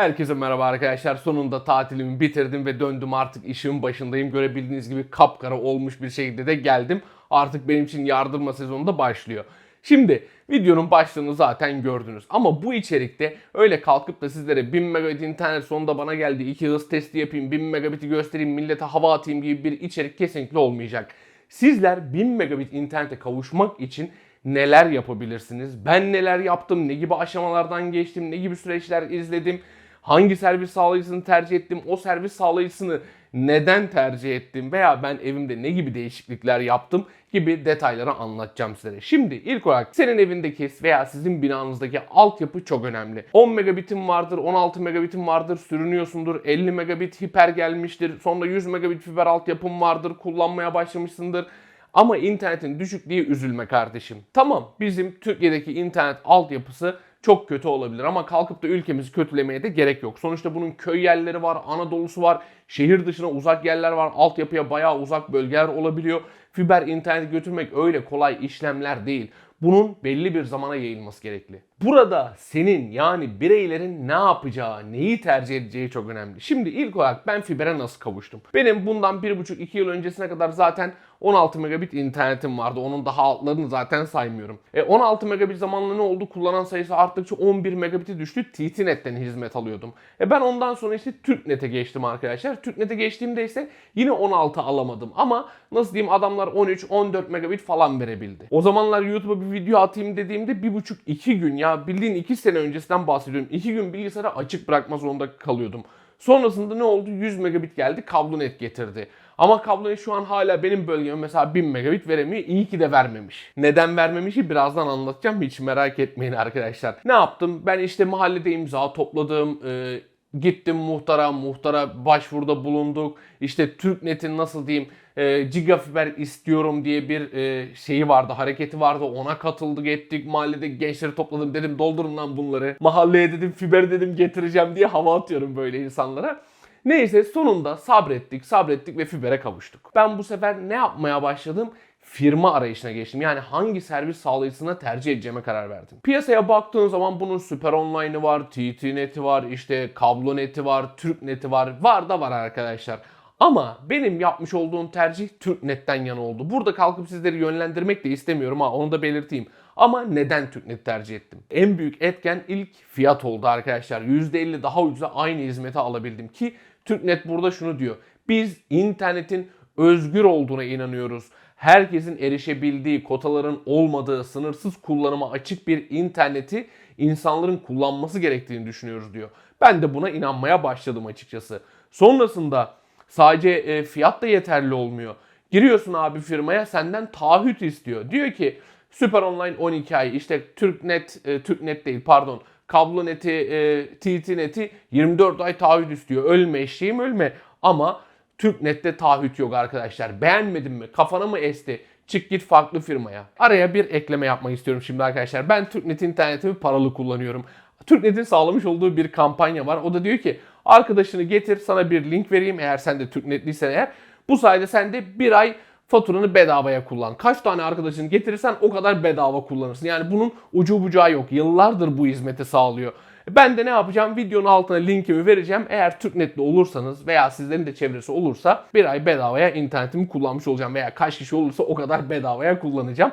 Herkese merhaba arkadaşlar. Sonunda tatilimi bitirdim ve döndüm artık işimin başındayım. Görebildiğiniz gibi kapkara olmuş bir şekilde de geldim. Artık benim için yardırma sezonu da başlıyor. Şimdi videonun başlığını zaten gördünüz. Ama bu içerikte öyle kalkıp da sizlere 1000 megabit internet sonunda bana geldi. 2 hız testi yapayım, 1000 megabiti göstereyim, millete hava atayım gibi bir içerik kesinlikle olmayacak. Sizler 1000 megabit internete kavuşmak için neler yapabilirsiniz? Ben neler yaptım? Ne gibi aşamalardan geçtim? Ne gibi süreçler izledim? Hangi servis sağlayıcısını tercih ettim? O servis sağlayıcısını neden tercih ettim? Veya ben evimde ne gibi değişiklikler yaptım? gibi detayları anlatacağım size. Şimdi ilk olarak senin evindeki veya sizin binanızdaki altyapı çok önemli. 10 megabitin vardır, 16 megabitin vardır, sürünüyorsundur. 50 megabit hiper gelmiştir. Sonra 100 megabit fiber altyapın vardır, kullanmaya başlamışsındır. Ama internetin düşük diye üzülme kardeşim. Tamam bizim Türkiye'deki internet altyapısı çok kötü olabilir ama kalkıp da ülkemizi kötülemeye de gerek yok. Sonuçta bunun köy yerleri var, Anadolu'su var, şehir dışına uzak yerler var, altyapıya bayağı uzak bölgeler olabiliyor. Fiber internet götürmek öyle kolay işlemler değil. Bunun belli bir zamana yayılması gerekli. Burada senin yani bireylerin ne yapacağı, neyi tercih edeceği çok önemli. Şimdi ilk olarak ben fibere nasıl kavuştum? Benim bundan 1,5-2 yıl öncesine kadar zaten 16 megabit internetim vardı. Onun daha altlarını zaten saymıyorum. E 16 megabit zamanla ne oldu? Kullanan sayısı arttıkça 11 megabit'e düştü. TT-Net'ten hizmet alıyordum. E ben ondan sonra işte TürkNet'e geçtim arkadaşlar. TürkNet'e geçtiğimde ise yine 16 alamadım. Ama nasıl diyeyim adamlar 13-14 megabit falan verebildi. O zamanlar YouTube'a bir video atayım dediğimde 1,5-2 gün ya bildiğin 2 sene öncesinden bahsediyorum. 2 gün bilgisayarı açık bırakma zorunda kalıyordum. Sonrasında ne oldu? 100 megabit geldi, kablonet getirdi. Ama kablonet şu an hala benim bölgeme mesela 1000 megabit veremiyor. İyi ki de vermemiş. Neden vermemişi birazdan anlatacağım. Hiç merak etmeyin arkadaşlar. Ne yaptım? Ben işte mahallede imza topladım. Ee, gittim muhtara, muhtara başvuruda bulunduk. İşte TürkNet'in nasıl diyeyim e, gigafiber istiyorum diye bir e, şeyi vardı, hareketi vardı. Ona katıldık ettik. Mahallede gençleri topladım dedim doldurun lan bunları. Mahalleye dedim fiber dedim getireceğim diye hava atıyorum böyle insanlara. Neyse sonunda sabrettik, sabrettik ve fibere kavuştuk. Ben bu sefer ne yapmaya başladım? Firma arayışına geçtim. Yani hangi servis sağlayıcısına tercih edeceğime karar verdim. Piyasaya baktığın zaman bunun Süper Online'ı var, TT-Net'i var, işte Kablonet'i var, TürkNet'i var. Var da var arkadaşlar. Ama benim yapmış olduğum tercih TürkNet'ten yana oldu. Burada kalkıp sizleri yönlendirmek de istemiyorum ha onu da belirteyim. Ama neden TürkNet tercih ettim? En büyük etken ilk fiyat oldu arkadaşlar. %50 daha ucuza aynı hizmeti alabildim ki TürkNet burada şunu diyor. Biz internetin özgür olduğuna inanıyoruz. Herkesin erişebildiği, kotaların olmadığı, sınırsız kullanıma açık bir interneti insanların kullanması gerektiğini düşünüyoruz diyor. Ben de buna inanmaya başladım açıkçası. Sonrasında sadece e, fiyat da yeterli olmuyor. Giriyorsun abi firmaya senden taahhüt istiyor. Diyor ki Süper Online 12 ay işte Türknet, e, Türknet değil pardon Kablonet'i, e, TT-Net'i 24 ay taahhüt istiyor. Ölme eşeğim ölme. Ama TürkNet'te taahhüt yok arkadaşlar. Beğenmedin mi? Kafana mı esti? Çık git farklı firmaya. Araya bir ekleme yapmak istiyorum şimdi arkadaşlar. Ben TürkNet internetimi paralı kullanıyorum. TürkNet'in sağlamış olduğu bir kampanya var. O da diyor ki arkadaşını getir sana bir link vereyim eğer sen de TürkNetliysen eğer. Bu sayede sen de bir ay faturanı bedavaya kullan. Kaç tane arkadaşını getirirsen o kadar bedava kullanırsın. Yani bunun ucu bucağı yok. Yıllardır bu hizmeti sağlıyor. Ben de ne yapacağım? Videonun altına linkimi vereceğim. Eğer TürkNet'li olursanız veya sizlerin de çevresi olursa bir ay bedavaya internetimi kullanmış olacağım. Veya kaç kişi olursa o kadar bedavaya kullanacağım.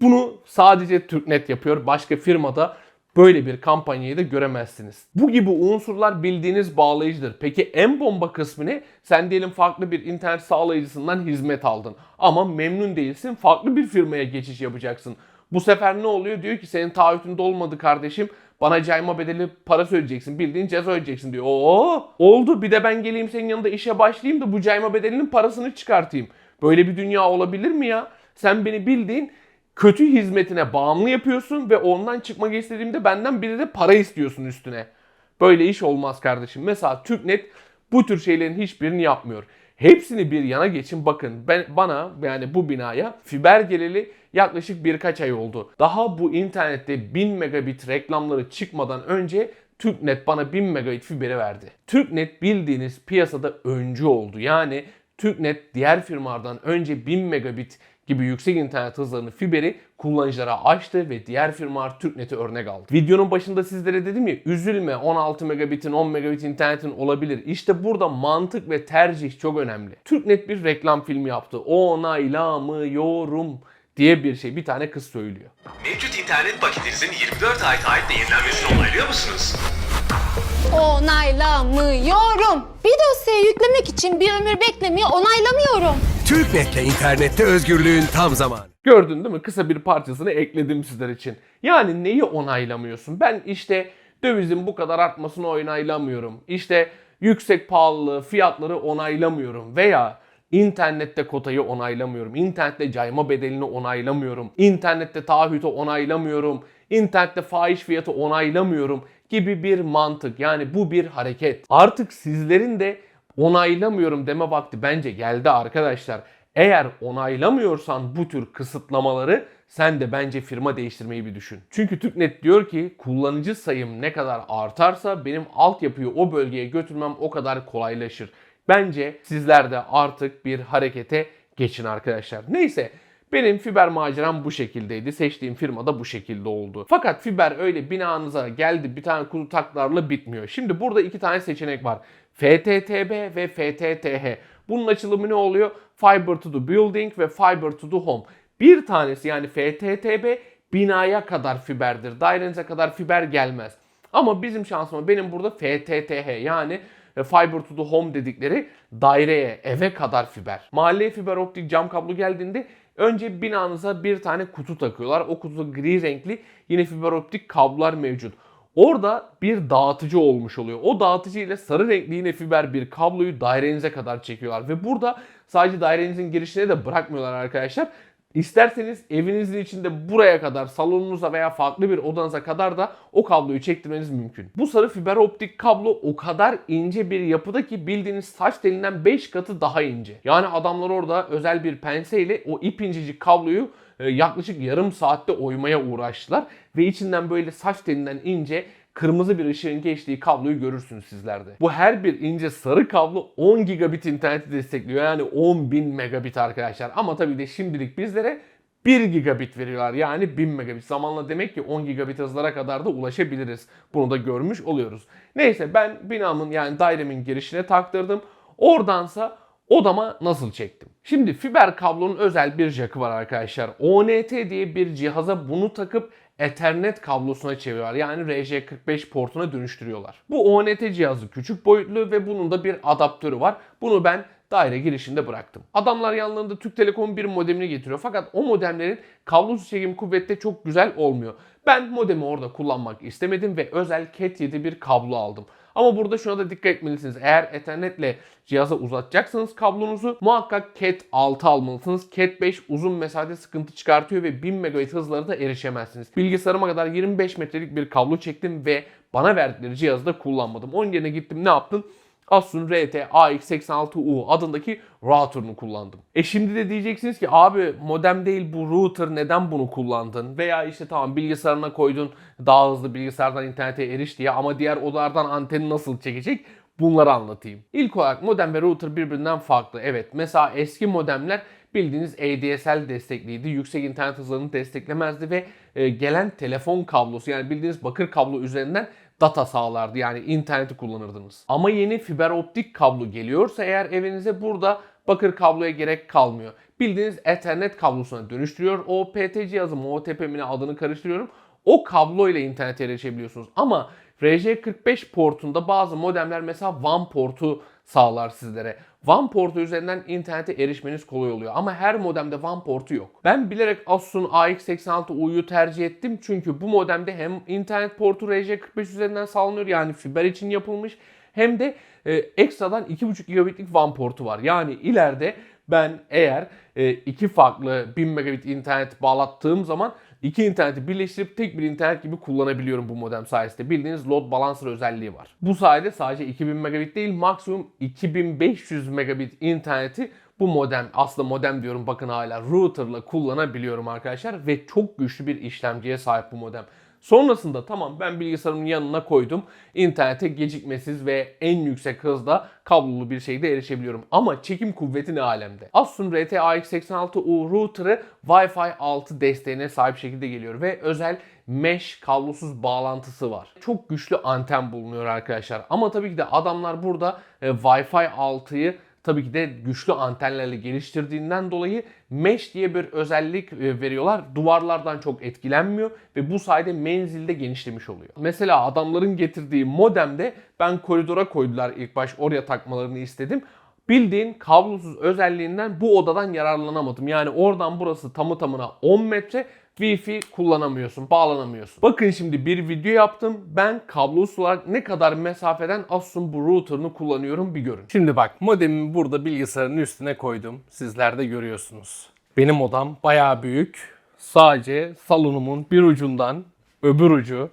Bunu sadece TürkNet yapıyor. Başka firmada böyle bir kampanyayı da göremezsiniz. Bu gibi unsurlar bildiğiniz bağlayıcıdır. Peki en bomba kısmı ne? Sen diyelim farklı bir internet sağlayıcısından hizmet aldın. Ama memnun değilsin. Farklı bir firmaya geçiş yapacaksın. Bu sefer ne oluyor? Diyor ki senin taahhütünde olmadı kardeşim. Bana cayma bedeli para söyleyeceksin. Bildiğin ceza ödeyeceksin diyor. Oo oldu bir de ben geleyim senin yanında işe başlayayım da bu cayma bedelinin parasını çıkartayım. Böyle bir dünya olabilir mi ya? Sen beni bildiğin kötü hizmetine bağımlı yapıyorsun ve ondan çıkmak istediğimde benden bir de para istiyorsun üstüne. Böyle iş olmaz kardeşim. Mesela TürkNet bu tür şeylerin hiçbirini yapmıyor. Hepsini bir yana geçin bakın ben bana yani bu binaya fiber geleli yaklaşık birkaç ay oldu. Daha bu internette 1000 megabit reklamları çıkmadan önce TürkNet bana 1000 megabit fiberi verdi. TürkNet bildiğiniz piyasada öncü oldu. Yani TürkNet diğer firmalardan önce 1000 megabit gibi yüksek internet hızlarını fiberi kullanıcılara açtı ve diğer firmalar TürkNet'i örnek aldı. Videonun başında sizlere dedim ya üzülme 16 megabitin 10 megabit internetin olabilir. İşte burada mantık ve tercih çok önemli. TürkNet bir reklam filmi yaptı. Onaylamıyorum diye bir şey bir tane kız söylüyor. Mevcut internet paketinizin 24 ay taahhütle yenilenmesini onaylıyor musunuz? Onaylamıyorum. Bir dosyayı yüklemek için bir ömür beklemeyi onaylamıyorum. TürkNet'le internette özgürlüğün tam zamanı. Gördün değil mi? Kısa bir parçasını ekledim sizler için. Yani neyi onaylamıyorsun? Ben işte dövizin bu kadar artmasını onaylamıyorum. İşte yüksek pahalılığı, fiyatları onaylamıyorum. Veya internette kotayı onaylamıyorum. İnternette cayma bedelini onaylamıyorum. İnternette taahhütü onaylamıyorum. İnternette fahiş fiyatı onaylamıyorum gibi bir mantık. Yani bu bir hareket. Artık sizlerin de onaylamıyorum deme vakti bence geldi arkadaşlar. Eğer onaylamıyorsan bu tür kısıtlamaları sen de bence firma değiştirmeyi bir düşün. Çünkü TürkNet diyor ki kullanıcı sayım ne kadar artarsa benim altyapıyı o bölgeye götürmem o kadar kolaylaşır. Bence sizler de artık bir harekete geçin arkadaşlar. Neyse benim fiber maceram bu şekildeydi. Seçtiğim firma da bu şekilde oldu. Fakat fiber öyle binanıza geldi bir tane kutu taklarla bitmiyor. Şimdi burada iki tane seçenek var. FTTB ve FTTH. Bunun açılımı ne oluyor? Fiber to the building ve Fiber to the home. Bir tanesi yani FTTB binaya kadar fiberdir. Dairenize kadar fiber gelmez. Ama bizim şansıma benim burada FTTH yani e, Fiber to the Home dedikleri daireye, eve kadar fiber. Mahalleye fiber optik cam kablo geldiğinde önce binanıza bir tane kutu takıyorlar. O kutuda gri renkli yine fiber optik kablolar mevcut. Orada bir dağıtıcı olmuş oluyor. O dağıtıcı ile sarı renkli yine fiber bir kabloyu dairenize kadar çekiyorlar. Ve burada sadece dairenizin girişine de bırakmıyorlar arkadaşlar. İsterseniz evinizin içinde buraya kadar salonunuza veya farklı bir odanıza kadar da o kabloyu çektirmeniz mümkün. Bu sarı fiber optik kablo o kadar ince bir yapıda ki bildiğiniz saç telinden 5 katı daha ince. Yani adamlar orada özel bir penseyle o ip incecik kabloyu e, yaklaşık yarım saatte oymaya uğraştılar. Ve içinden böyle saç telinden ince kırmızı bir ışığın geçtiği kabloyu görürsünüz sizlerde. Bu her bir ince sarı kablo 10 gigabit interneti destekliyor. Yani 10.000 megabit arkadaşlar. Ama tabii de şimdilik bizlere 1 gigabit veriyorlar. Yani 1000 megabit. Zamanla demek ki 10 gigabit hızlara kadar da ulaşabiliriz. Bunu da görmüş oluyoruz. Neyse ben binamın yani dairemin girişine taktırdım. Oradansa odama nasıl çektim? Şimdi fiber kablonun özel bir jackı var arkadaşlar. ONT diye bir cihaza bunu takıp Ethernet kablosuna çeviriyorlar. Yani RJ45 portuna dönüştürüyorlar. Bu ONT cihazı küçük boyutlu ve bunun da bir adaptörü var. Bunu ben daire girişinde bıraktım. Adamlar yanlarında Türk Telekom bir modemini getiriyor. Fakat o modemlerin kablosuz çekim kuvvette çok güzel olmuyor. Ben modemi orada kullanmak istemedim ve özel Cat 7 bir kablo aldım. Ama burada şuna da dikkat etmelisiniz. Eğer Ethernet'le cihaza uzatacaksanız kablonuzu muhakkak Cat 6 almalısınız. Cat 5 uzun mesafede sıkıntı çıkartıyor ve 1000 megabit hızlara da erişemezsiniz. Bilgisayarıma kadar 25 metrelik bir kablo çektim ve bana verdikleri cihazı da kullanmadım. Onun yerine gittim ne yaptım? Asus'un RT AX86U adındaki router'ını kullandım. E şimdi de diyeceksiniz ki abi modem değil bu router neden bunu kullandın? Veya işte tamam bilgisayarına koydun daha hızlı bilgisayardan internete eriş diye ama diğer odalardan anteni nasıl çekecek? Bunları anlatayım. İlk olarak modem ve router birbirinden farklı. Evet mesela eski modemler bildiğiniz ADSL destekliydi. Yüksek internet hızlarını desteklemezdi ve e, gelen telefon kablosu yani bildiğiniz bakır kablo üzerinden data sağlardı. Yani interneti kullanırdınız. Ama yeni fiber optik kablo geliyorsa eğer evinize burada bakır kabloya gerek kalmıyor. Bildiğiniz Ethernet kablosuna dönüştürüyor. O PT cihazı MOTP mi adını karıştırıyorum. O kablo ile internete erişebiliyorsunuz. Ama RJ45 portunda bazı modemler mesela WAN portu sağlar sizlere. WAN portu üzerinden internete erişmeniz kolay oluyor. Ama her modemde WAN portu yok. Ben bilerek Asus'un AX86U'yu tercih ettim. Çünkü bu modemde hem internet portu RJ45 üzerinden sağlanıyor. Yani fiber için yapılmış. Hem de e, ekstradan 2.5 gigabitlik WAN portu var. Yani ileride ben eğer e, iki farklı 1000 megabit internet bağlattığım zaman iki interneti birleştirip tek bir internet gibi kullanabiliyorum bu modem sayesinde. Bildiğiniz load balancer özelliği var. Bu sayede sadece 2000 megabit değil maksimum 2500 megabit interneti bu modem aslında modem diyorum bakın hala routerla kullanabiliyorum arkadaşlar ve çok güçlü bir işlemciye sahip bu modem. Sonrasında tamam ben bilgisayarımın yanına koydum. İnternete gecikmesiz ve en yüksek hızda kablolu bir şekilde erişebiliyorum. Ama çekim kuvveti ne alemde? Asus'un RT AX86U router'ı Wi-Fi 6 desteğine sahip şekilde geliyor ve özel mesh kablosuz bağlantısı var. Çok güçlü anten bulunuyor arkadaşlar. Ama tabii ki de adamlar burada e, Wi-Fi 6'yı tabii ki de güçlü antenlerle geliştirdiğinden dolayı mesh diye bir özellik e, veriyorlar. Duvarlardan çok etkilenmiyor ve bu sayede menzilde genişlemiş oluyor. Mesela adamların getirdiği modemde ben koridora koydular ilk baş oraya takmalarını istedim. Bildiğin kablosuz özelliğinden bu odadan yararlanamadım. Yani oradan burası tamı tamına 10 metre Wi-Fi kullanamıyorsun, bağlanamıyorsun. Bakın şimdi bir video yaptım. Ben kablosuz olarak ne kadar mesafeden Asus'un bu router'ını kullanıyorum bir görün. Şimdi bak modemimi burada bilgisayarın üstüne koydum. Sizler de görüyorsunuz. Benim odam bayağı büyük. Sadece salonumun bir ucundan öbür ucu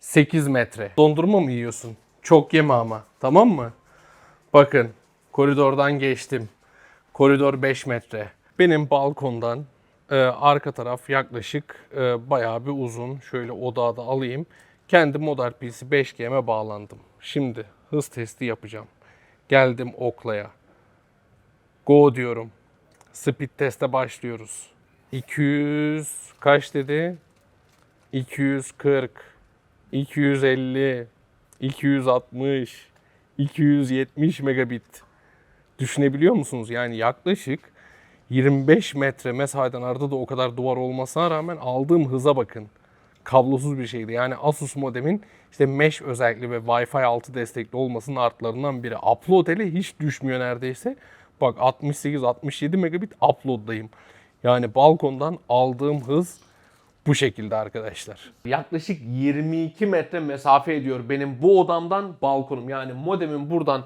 8 metre. Dondurma mı yiyorsun? Çok yeme ama. Tamam mı? Bakın koridordan geçtim. Koridor 5 metre. Benim balkondan e, arka taraf yaklaşık e, bayağı bir uzun. Şöyle odağı da alayım. Kendi model PC 5G'me bağlandım. Şimdi hız testi yapacağım. Geldim Okla'ya. Go diyorum. Speed teste başlıyoruz. 200 kaç dedi? 240 250 260 270 megabit. Düşünebiliyor musunuz? Yani yaklaşık 25 metre mesafeden arada da o kadar duvar olmasına rağmen aldığım hıza bakın. Kablosuz bir şeydi. Yani Asus modemin işte mesh özellikli ve Wi-Fi 6 destekli olmasının artlarından biri. Upload hele hiç düşmüyor neredeyse. Bak 68-67 megabit upload'dayım. Yani balkondan aldığım hız bu şekilde arkadaşlar. Yaklaşık 22 metre mesafe ediyor benim bu odamdan balkonum. Yani modemin buradan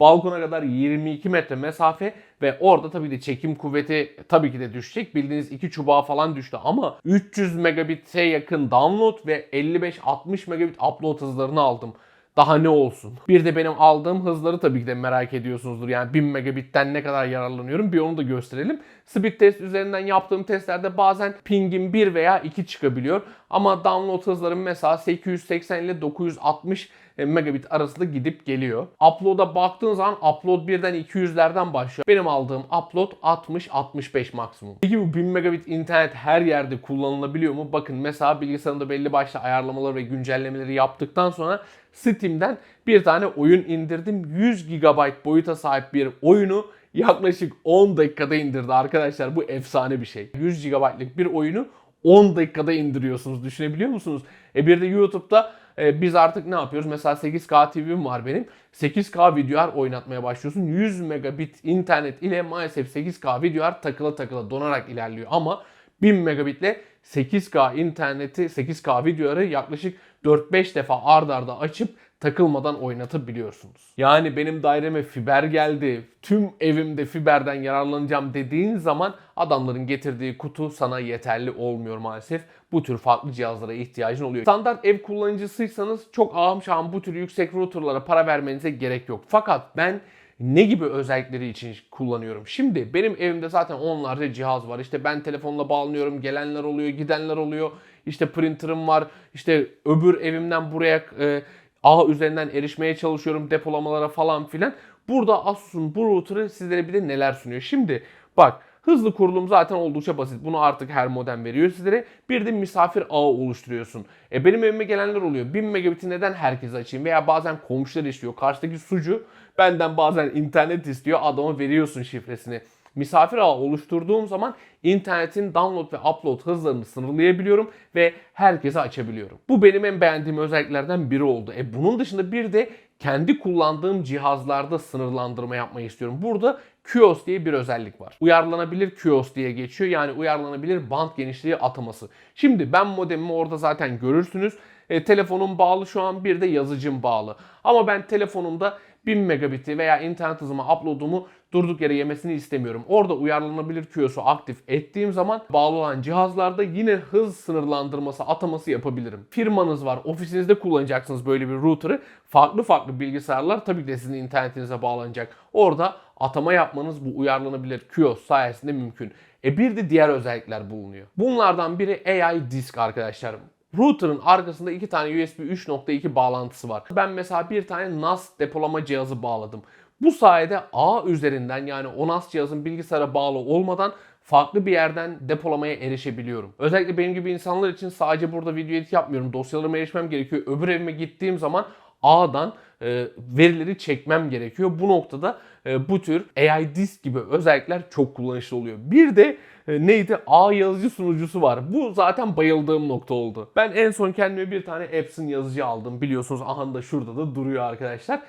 balkona kadar 22 metre mesafe ve orada tabii de çekim kuvveti tabii ki de düşecek. Bildiğiniz iki çubuğa falan düştü ama 300 megabit'e yakın download ve 55-60 megabit upload hızlarını aldım. Daha ne olsun? Bir de benim aldığım hızları tabii ki de merak ediyorsunuzdur. Yani 1000 megabitten ne kadar yararlanıyorum bir onu da gösterelim. Speed test üzerinden yaptığım testlerde bazen pingim 1 veya 2 çıkabiliyor. Ama download hızlarım mesela 880 ile 960 megabit arasında gidip geliyor. Upload'a baktığın zaman upload birden 200'lerden başlıyor. Benim aldığım upload 60-65 maksimum. Peki bu 1000 megabit internet her yerde kullanılabiliyor mu? Bakın mesela bilgisayarımda belli başlı ayarlamaları ve güncellemeleri yaptıktan sonra Steam'den bir tane oyun indirdim. 100 GB boyuta sahip bir oyunu yaklaşık 10 dakikada indirdi arkadaşlar. Bu efsane bir şey. 100 GB'lık bir oyunu 10 dakikada indiriyorsunuz. Düşünebiliyor musunuz? E bir de YouTube'da e, biz artık ne yapıyoruz? Mesela 8K TV'm var benim. 8K VDR oynatmaya başlıyorsun. 100 megabit internet ile maalesef 8K VDR takıla takıla donarak ilerliyor. Ama 1000 megabitle 8K interneti, 8K VDR'ı yaklaşık 4-5 defa ard arda açıp takılmadan oynatabiliyorsunuz. Yani benim daireme fiber geldi, tüm evimde fiberden yararlanacağım dediğin zaman adamların getirdiği kutu sana yeterli olmuyor maalesef. Bu tür farklı cihazlara ihtiyacın oluyor. Standart ev kullanıcısıysanız çok ağım şahım bu tür yüksek routerlara para vermenize gerek yok. Fakat ben ne gibi özellikleri için kullanıyorum? Şimdi benim evimde zaten onlarca cihaz var. İşte ben telefonla bağlanıyorum, gelenler oluyor, gidenler oluyor. İşte printer'ım var. İşte öbür evimden buraya e, ağ üzerinden erişmeye çalışıyorum depolamalara falan filan. Burada Asus'un bu router'ı sizlere bir de neler sunuyor. Şimdi bak Hızlı kurulum zaten oldukça basit. Bunu artık her modem veriyor sizlere. Bir de misafir ağı oluşturuyorsun. E benim evime gelenler oluyor. 1000 megabit'i neden herkese açayım? Veya bazen komşular istiyor. Karşıdaki sucu benden bazen internet istiyor. Adama veriyorsun şifresini. Misafir ağı oluşturduğum zaman internetin download ve upload hızlarını sınırlayabiliyorum ve herkese açabiliyorum. Bu benim en beğendiğim özelliklerden biri oldu. E bunun dışında bir de kendi kullandığım cihazlarda sınırlandırma yapmayı istiyorum. Burada QoS diye bir özellik var. Uyarlanabilir QoS diye geçiyor. Yani uyarlanabilir band genişliği ataması. Şimdi ben modemimi orada zaten görürsünüz. E, telefonum bağlı şu an bir de yazıcım bağlı. Ama ben telefonumda 1000 megabit'i veya internet hızıma upload'umu durduk yere yemesini istemiyorum. Orada uyarlanabilir QoS'u aktif ettiğim zaman bağlı olan cihazlarda yine hız sınırlandırması ataması yapabilirim. Firmanız var, ofisinizde kullanacaksınız böyle bir router'ı. Farklı farklı bilgisayarlar tabii ki de sizin internetinize bağlanacak. Orada atama yapmanız bu uyarlanabilir QoS sayesinde mümkün. E bir de diğer özellikler bulunuyor. Bunlardan biri AI Disk arkadaşlar. Router'ın arkasında iki tane USB 3.2 bağlantısı var. Ben mesela bir tane NAS depolama cihazı bağladım. Bu sayede ağ üzerinden yani o NAS cihazın bilgisayara bağlı olmadan farklı bir yerden depolamaya erişebiliyorum. Özellikle benim gibi insanlar için sadece burada video edit yapmıyorum. Dosyalarıma erişmem gerekiyor. Öbür evime gittiğim zaman ağdan e, verileri çekmem gerekiyor. Bu noktada e, bu tür AI disk gibi özellikler çok kullanışlı oluyor. Bir de e, neydi? ağ yazıcı sunucusu var. Bu zaten bayıldığım nokta oldu. Ben en son kendime bir tane Epson yazıcı aldım. Biliyorsunuz aha da şurada da duruyor arkadaşlar.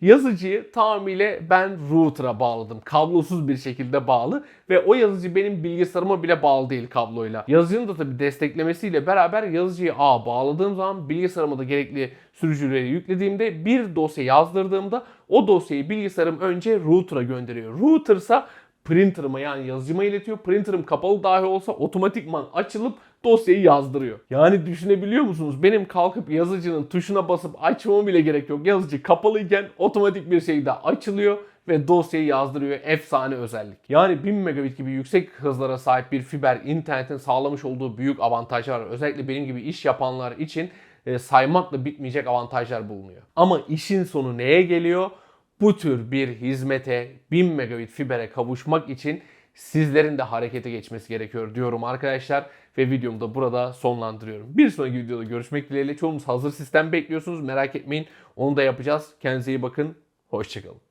Yazıcıyı tamamıyla ben router'a bağladım. Kablosuz bir şekilde bağlı ve o yazıcı benim bilgisayarıma bile bağlı değil kabloyla. Yazıcının da tabii desteklemesiyle beraber yazıcıyı A bağladığım zaman bilgisayarıma da gerekli sürücüleri yüklediğimde bir dosya yazdırdığımda o dosyayı bilgisayarım önce router'a gönderiyor. Router ise printer'ıma yani yazıcıma iletiyor. Printer'ım kapalı dahi olsa otomatikman açılıp dosyayı yazdırıyor. Yani düşünebiliyor musunuz? Benim kalkıp yazıcının tuşuna basıp açmama bile gerek yok. Yazıcı kapalıyken otomatik bir şekilde açılıyor ve dosyayı yazdırıyor. Efsane özellik. Yani 1000 megabit gibi yüksek hızlara sahip bir fiber internetin sağlamış olduğu büyük avantajlar. Özellikle benim gibi iş yapanlar için e, saymakla bitmeyecek avantajlar bulunuyor. Ama işin sonu neye geliyor? Bu tür bir hizmete 1000 megabit fibere kavuşmak için sizlerin de harekete geçmesi gerekiyor diyorum arkadaşlar. Ve videomu da burada sonlandırıyorum. Bir sonraki videoda görüşmek dileğiyle. Çoğunuz hazır sistem bekliyorsunuz. Merak etmeyin. Onu da yapacağız. Kendinize iyi bakın. Hoşçakalın.